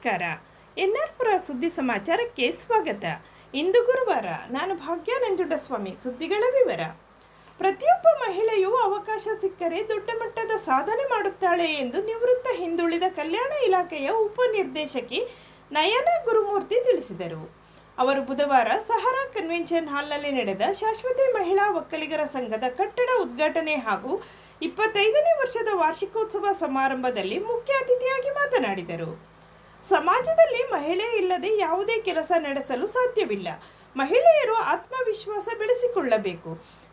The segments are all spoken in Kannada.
ನಮಸ್ಕಾರ. ಎನ್ಆರ್ಪುರ ಸುದ್ದಿ ಸಮಾಚಾರಕ್ಕೆ ಸ್ವಾಗತ. ಇಂದು ಗುರುವಾರ ನಾನು ಭಾಗ್ಯ ನಂಜುಂಡಸ್ವಾಮಿ ಸುದ್ದಿಗಳ ವಿವರ. ಪ್ರತಿಯೊಬ್ಬ ಮಹಿಳೆಯೂ ಅವಕಾಶ ಸಿಕ್ಕರೆ ದೊಡ್ಡ ಮಟ್ಟದ ಸಾಧನೆ ಮಾಡುತ್ತಾಳೆ ಎಂದು ನಿವೃತ್ತ ಹಿಂದುಳಿದ ಕಲ್ಯಾಣ ಇಲಾಖೆಯ ಉಪನಿರ್ದೇಶಕಿ ನಯನ ಗುರುಮೂರ್ತಿ ತಿಳಿಸಿದರು. ಅವರು ಬುಧವಾರ ಸಹರಾ ಕನ್ವೆನ್ಷನ್ ಹಾಲ್ನಲ್ಲಿ ನಡೆದ ಶಾಶ್ವತಿ ಮಹಿಳಾ ಒಕ್ಕಲಿಗರ ಸಂಘದ ಕಟ್ಟಡ ಉದ್ಘಾಟನೆ ಹಾಗೂ ಇಪ್ಪತ್ತೈದನೇ ವರ್ಷದ ವಾರ್ಷಿಕೋತ್ಸವ ಸಮಾರಂಭದಲ್ಲಿ ಮುಖ್ಯ ಅತಿಥಿಯಾಗಿ ಮಾತನಾಡಿದರು. ಸಮಾಜದಲ್ಲಿ ಮಹಿಳೆ ಇಲ್ಲದೆ ಯಾವುದೇ ಕೆಲಸ ನಡೆಸಲು ಸಾಧ್ಯವಿಲ್ಲ. ಮಹಿಳೆಯರು ಆತ್ಮವಿಶ್ವಾಸ ಬೆಳೆಸಿಕೊಳ್ಳಬೇಕು.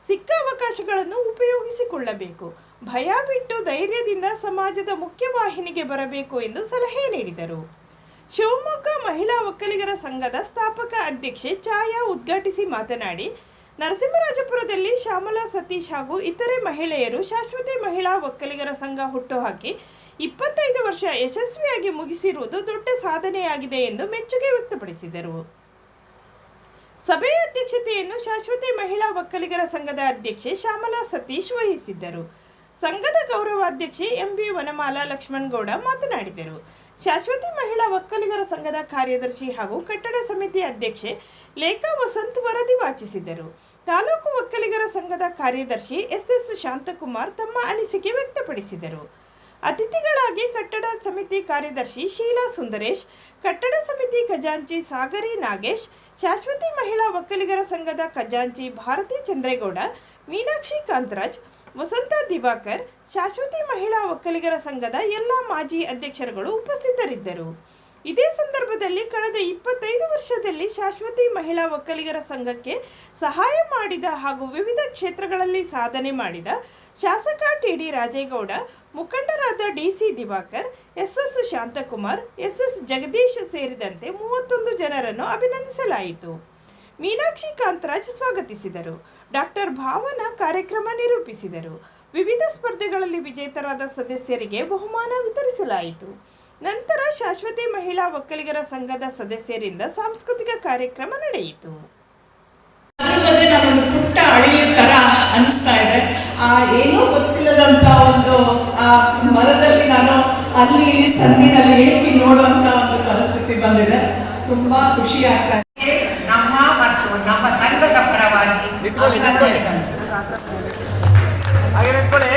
ಸಿಕ್ಕ ಅವಕಾಶಗಳನ್ನು ಉಪಯೋಗಿಸಿಕೊಳ್ಳಬೇಕು. ಭಯ ಬಿಟ್ಟು ಧೈರ್ಯದಿಂದ ಸಮಾಜದ ಮುಖ್ಯವಾಹಿನಿಗೆ ಬರಬೇಕು ಎಂದು ಸಲಹೆ ನೀಡಿದರು. ಶಿವಮೊಗ್ಗ ಮಹಿಳಾ ಒಕ್ಕಲಿಗರ ಸಂಘದ ಸ್ಥಾಪಕ ಅಧ್ಯಕ್ಷೆ ಛಾಯಾ ಉದ್ಘಾಟಿಸಿ ಮಾತನಾಡಿ, ನರಸಿಂಹರಾಜಪುರದಲ್ಲಿ ಶ್ಯಾಮಲಾ ಸತೀಶ್ ಹಾಗೂ ಇತರೆ ಮಹಿಳೆಯರು ಶಾಶ್ವತಿ ಮಹಿಳಾ ಒಕ್ಕಲಿಗರ ಸಂಘ ಹುಟ್ಟುಹಾಕಿ ಇಪ್ಪತ್ತೈದು ವರ್ಷ ಯಶಸ್ವಿಯಾಗಿ ಮುಗಿಸಿರುವುದು ದೊಡ್ಡ ಸಾಧನೆಯಾಗಿದೆ ಎಂದು ಮೆಚ್ಚುಗೆ ವ್ಯಕ್ತಪಡಿಸಿದರು. ಸಭೆಯ ಅಧ್ಯಕ್ಷತೆಯನ್ನು ಶಾಶ್ವತಿ ಮಹಿಳಾ ಒಕ್ಕಲಿಗರ ಸಂಘದ ಅಧ್ಯಕ್ಷೆ ಶ್ಯಾಮಲಾ ಸತೀಶ್ ವಹಿಸಿದ್ದರು. ಸಂಘದ ಗೌರವಾಧ್ಯಕ್ಷೆ ಎಂಬಿ ವನಮಾಲಾ ಲಕ್ಷ್ಮಣಗೌಡ ಮಾತನಾಡಿದರು. ಶಾಶ್ವತಿ ಮಹಿಳಾ ಒಕ್ಕಲಿಗರ ಸಂಘದ ಕಾರ್ಯದರ್ಶಿ ಹಾಗೂ ಕಟ್ಟಡ ಸಮಿತಿ ಅಧ್ಯಕ್ಷೆ ಲೇಖಾ ವಸಂತ್ ವರದಿ ವಾಚಿಸಿದರು. ತಾಲೂಕು ಒಕ್ಕಲಿಗರ ಸಂಘದ ಕಾರ್ಯದರ್ಶಿ ಎಸ್ ಎಸ್ ಶಾಂತಕುಮಾರ್ ತಮ್ಮ ಅನಿಸಿಕೆ ವ್ಯಕ್ತಪಡಿಸಿದರು. ಅತಿಥಿಗಳಾಗಿ ಕಟ್ಟಡ ಸಮಿತಿ ಕಾರ್ಯದರ್ಶಿ ಶೀಲಾ ಸುಂದರೇಶ್, ಕಟ್ಟಡ ಸಮಿತಿ ಖಜಾಂಚಿ ಸಾಗರಿ ನಾಗೇಶ್, ಶಾಶ್ವತಿ ಮಹಿಳಾ ಒಕ್ಕಲಿಗರ ಸಂಘದ ಖಜಾಂಚಿ ಭಾರತಿ ಚಂದ್ರೇಗೌಡ, ಮೀನಾಕ್ಷಿ ಕಾಂತರಾಜ್, ವಸಂತ ದಿವಾಕರ್, ಶಾಶ್ವತಿ ಮಹಿಳಾ ಒಕ್ಕಲಿಗರ ಸಂಘದ ಎಲ್ಲ ಮಾಜಿ ಅಧ್ಯಕ್ಷರುಗಳು ಉಪಸ್ಥಿತರಿದ್ದರು. ಇದೇ ಸಂದರ್ಭದಲ್ಲಿ ಕಳೆದ ಇಪ್ಪತ್ತೈದು ವರ್ಷದಲ್ಲಿ ಶಾಶ್ವತಿ ಮಹಿಳಾ ಒಕ್ಕಲಿಗರ ಸಂಘಕ್ಕೆ ಸಹಾಯ ಮಾಡಿದ ಹಾಗೂ ವಿವಿಧ ಕ್ಷೇತ್ರಗಳಲ್ಲಿ ಸಾಧನೆ ಮಾಡಿದ ಶಾಸಕ ಟಿ ಡಿ ರಾಜೇಗೌಡ ಮುಖಂಡರಾದ DC Divakar, SS Shanthakumar, SS Jagadish ಸೇರಿದಂತೆ ಮೂವತ್ತೊಂದು ಜನರನ್ನು ಅಭಿನಂದಿಸಲಾಯಿತು. ಮೀನಾಕ್ಷಿ ಕಾಂತರಾಜ್ ಸ್ವಾಗತಿಸಿದರು. ಡಾಕ್ಟರ್ ಭಾವನ ಕಾರ್ಯಕ್ರಮ ನಿರೂಪಿಸಿದರು. ವಿವಿಧ ಸ್ಪರ್ಧೆಗಳಲ್ಲಿ ವಿಜೇತರಾದ ಸದಸ್ಯರಿಗೆ ಬಹುಮಾನ ವಿತರಿಸಲಾಯಿತು. ನಂತರ ಶಾಶ್ವತಿ ಮಹಿಳಾ ಒಕ್ಕಲಿಗರ ಸಂಘದ ಸದಸ್ಯರಿಂದ ಸಾಂಸ್ಕೃತಿಕ ಕಾರ್ಯಕ್ರಮ ನಡೆಯಿತು. ಅಲ್ಲಿ ಇಲ್ಲಿ ಸಂದಿನಲ್ಲಿ ಏಕಿ ನೋಡುವಂತ ಒಂದು ಪರಿಸ್ಥಿತಿ ಬಂದಿದೆ. ತುಂಬಾ ಖುಷಿ ಆಗ್ತಾ ಇದೆ. ನಮ್ಮ ಮತ್ತು ನಮ್ಮ ಸಂಘದ ಪರವಾಗಿ ಅಭಿನಂದನೆಗಳು ಹಾಗೆ ನಿಂತ್ಕೊಳ್ಳಿ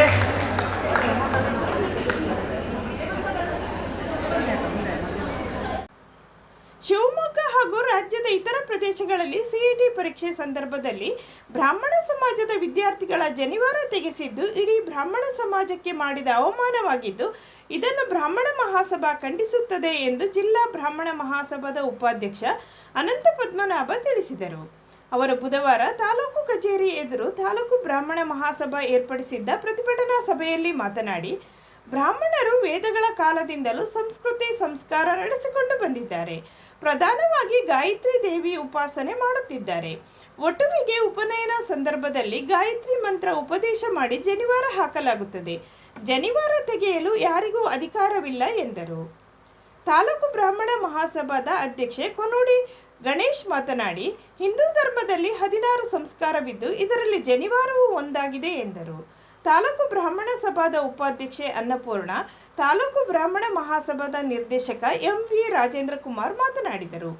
ಶಿವಮೊಗ್ಗ ಹಾಗೂ ರಾಜ್ಯದ ಇತರ ಪ್ರದೇಶಗಳಲ್ಲಿ ಸಿಇಟಿ ಪರೀಕ್ಷೆ ಸಂದರ್ಭದಲ್ಲಿ ಬ್ರಾಹ್ಮಣ ಸಮಾಜದ ವಿದ್ಯಾರ್ಥಿಗಳ ಜನಿವಾರ ತೆಗೆಸಿದ್ದು ಇಡೀ ಬ್ರಾಹ್ಮಣ ಸಮಾಜಕ್ಕೆ ಮಾಡಿದ ಅವಮಾನವಾಗಿದ್ದು ಇದನ್ನು ಬ್ರಾಹ್ಮಣ ಮಹಾಸಭಾ ಖಂಡಿಸುತ್ತದೆ ಎಂದು ಜಿಲ್ಲಾ ಬ್ರಾಹ್ಮಣ ಮಹಾಸಭಾದ ಉಪಾಧ್ಯಕ್ಷ ಅನಂತ ಪದ್ಮನಾಭ ತಿಳಿಸಿದರು. ಅವರು ಬುಧವಾರ ತಾಲೂಕು ಕಚೇರಿ ಎದುರು ತಾಲೂಕು ಬ್ರಾಹ್ಮಣ ಮಹಾಸಭಾ ಏರ್ಪಡಿಸಿದ್ದ ಪ್ರತಿಭಟನಾ ಸಭೆಯಲ್ಲಿ ಮಾತನಾಡಿ, ಬ್ರಾಹ್ಮಣರು ವೇದಗಳ ಕಾಲದಿಂದಲೂ ಸಂಸ್ಕೃತಿ ಸಂಸ್ಕಾರ ನಡೆಸಿಕೊಂಡು ಬಂದಿದ್ದಾರೆ. ಪ್ರಧಾನವಾಗಿ ಗಾಯತ್ರಿ ದೇವಿ ಉಪಾಸನೆ ಮಾಡುತ್ತಿದ್ದಾರೆ. ಒಟುವಿಗೆ ಉಪನಯನ ಸಂದರ್ಭದಲ್ಲಿ ಗಾಯತ್ರಿ ಮಂತ್ರ ಉಪದೇಶ ಮಾಡಿ ಜನಿವಾರ ಹಾಕಲಾಗುತ್ತದೆ. ಜನಿವಾರ ತೆಗೆಯಲು ಯಾರಿಗೂ ಅಧಿಕಾರವಿಲ್ಲ ಎಂದರು. ತಾಲೂಕು ಬ್ರಾಹ್ಮಣ ಮಹಾಸಭಾದ ಅಧ್ಯಕ್ಷೆ ಕೊನೋಡಿ ಗಣೇಶ್ ಮಾತನಾಡಿ, ಹಿಂದೂ ಧರ್ಮದಲ್ಲಿ ಹದಿನಾರು ಸಂಸ್ಕಾರವಿದ್ದು, ಇದರಲ್ಲಿ ಜನಿವಾರವೂ ಒಂದಾಗಿದೆ ಎಂದರು. ತಾಲೂಕು ಬ್ರಾಹ್ಮಣ ಸಭಾದ ಉಪಾಧ್ಯಕ್ಷೆ ಅನ್ನಪೂರ್ಣ, ತಾಲೂಕು ಬ್ರಾಹ್ಮಣ ಮಹಾಸಭಾದ ನಿರ್ದೇಶಕ ಎಂ ವಿ ರಾಜೇಂದ್ರ ಕುಮಾರ್ ಮಾತನಾಡಿದರು.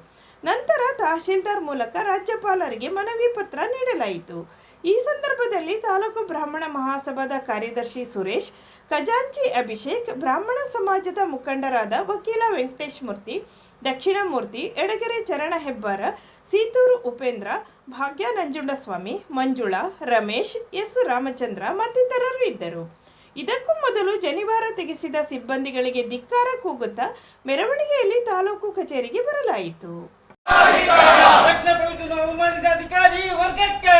ನಂತರ ತಹಶೀಲ್ದಾರ್ ಮೂಲಕ ರಾಜ್ಯಪಾಲರಿಗೆ ಮನವಿ ಪತ್ರ ನೀಡಲಾಯಿತು. ಈ ಸಂದರ್ಭದಲ್ಲಿ ತಾಲೂಕು ಬ್ರಾಹ್ಮಣ ಮಹಾಸಭಾದ ಕಾರ್ಯದರ್ಶಿ ಸುರೇಶ್, ಖಜಾಂಚಿ ಅಭಿಷೇಕ್, ಬ್ರಾಹ್ಮಣ ಸಮಾಜದ ಮುಖಂಡರಾದ ವಕೀಲ ವೆಂಕಟೇಶ್ ಮೂರ್ತಿ ದಕ್ಷಿಣಮೂರ್ತಿ, ಎಡಗೆರೆ ಚರಣ ಹೆಬ್ಬಾರ, ಸೀತೂರು ಉಪೇಂದ್ರ, ಭಾಗ್ಯ ನಂಜುಂಡಸ್ವಾಮಿ, ಮಂಜುಳಾ, ರಮೇಶ್, ಎಸ್ ರಾಮಚಂದ್ರ ಮತ್ತಿತರರು ಇದ್ದರು. ಇದಕ್ಕೂ ಮೊದಲು ಜನಿವಾರ ತೆಗೆಸಿದ ಸಿಬ್ಬಂದಿಗಳಿಗೆ ಧಿಕ್ಕಾರ ಕೂಗುತ್ತಾ ಮೆರವಣಿಗೆಯಲ್ಲಿ ತಾಲೂಕು ಕಚೇರಿಗೆ ಬರಲಾಯಿತು. ಅಧಿಕಾರಿ! ವರ್ಗಕ್ಕೆ!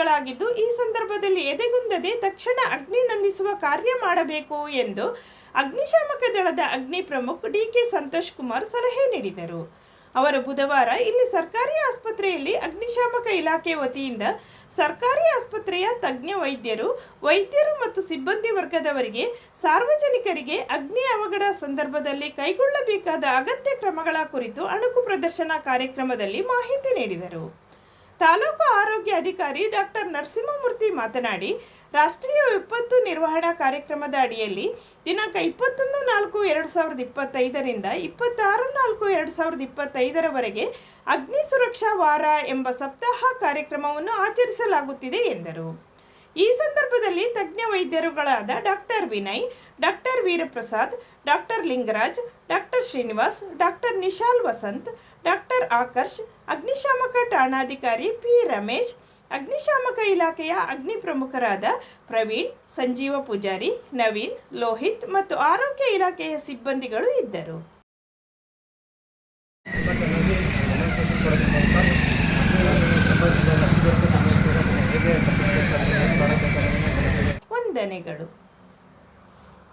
ನಡೆಯುವ ಈ ಸಂದರ್ಭದಲ್ಲಿ ಎದೆಗುಂದದೆ ತಕ್ಷಣ ಅಗ್ನಿ ನಂದಿಸುವ ಕಾರ್ಯ ಮಾಡಬೇಕು ಎಂದು ಅಗ್ನಿಶಾಮಕ ದಳದ ಅಗ್ನಿ ಪ್ರಮುಖ್ ಡಿಕೆ ಸಂತೋಷ್ ಕುಮಾರ್ ಸಲಹೆ ನೀಡಿದರು. ಅವರು ಬುಧವಾರ ಇಲ್ಲಿ ಸರ್ಕಾರಿ ಆಸ್ಪತ್ರೆಯಲ್ಲಿ ಅಗ್ನಿಶಾಮಕ ಇಲಾಖೆ ವತಿಯಿಂದ ಸರ್ಕಾರಿ ಆಸ್ಪತ್ರೆಯ ತಜ್ಞ ವೈದ್ಯರು ವೈದ್ಯರು ಮತ್ತು ಸಿಬ್ಬಂದಿ ವರ್ಗದವರಿಗೆ ಸಾರ್ವಜನಿಕರಿಗೆ ಅಗ್ನಿ ಅವಘಡ ಸಂದರ್ಭದಲ್ಲಿ ಕೈಗೊಳ್ಳಬೇಕಾದ ಅಗತ್ಯ ಕ್ರಮಗಳ ಕುರಿತು ಅಣುಕು ಪ್ರದರ್ಶನ ಕಾರ್ಯಕ್ರಮದಲ್ಲಿ ಮಾಹಿತಿ ನೀಡಿದರು. ತಾಲೂಕು ಆರೋಗ್ಯ ಅಧಿಕಾರಿ ಡಾಕ್ಟರ್ ನರಸಿಂಹಮೂರ್ತಿ ಮಾತನಾಡಿ, ರಾಷ್ಟ್ರೀಯ ವಿಪತ್ತು ನಿರ್ವಹಣಾ ಕಾರ್ಯಕ್ರಮದ ಅಡಿಯಲ್ಲಿ ದಿನಾಂಕ ಇಪ್ಪತ್ತೊಂದು ನಾಲ್ಕು ಎರಡು ಸಾವಿರದ ಇಪ್ಪತ್ತೈದರಿಂದ ಇಪ್ಪತ್ತಾರು ನಾಲ್ಕು ಎರಡು ಸಾವಿರದ ಇಪ್ಪತ್ತೈದರವರೆಗೆ ಅಗ್ನಿ ಸುರಕ್ಷಾ ವಾರ ಎಂಬ ಸಪ್ತಾಹ ಕಾರ್ಯಕ್ರಮವನ್ನು ಆಚರಿಸಲಾಗುತ್ತಿದೆ ಎಂದರು. ಈ ಸಂದರ್ಭದಲ್ಲಿ ತಜ್ಞ ವೈದ್ಯರುಗಳಾದ doctor Vinay, doctor Veeraprasad, doctor Lingaraj, doctor Srinivas, doctor Nishal Vasanth doctor Akarsh, ಅಗ್ನಿಶಾಮಕ ಠಾಣಾಧಿಕಾರಿ ಪಿ ರಮೇಶ್, ಅಗ್ನಿಶಾಮಕ ಇಲಾಖೆಯ ಅಗ್ನಿ ಪ್ರಮುಖರಾದ ಪ್ರವೀಣ್, ಸಂಜೀವ ಪೂಜಾರಿ, ನವೀನ್, ಲೋಹಿತ್ ಮತ್ತು ಆರೋಗ್ಯ ಇಲಾಖೆಯ ಸಿಬ್ಬಂದಿಗಳು ಇದ್ದರು. ವಂದನೆಗಳು.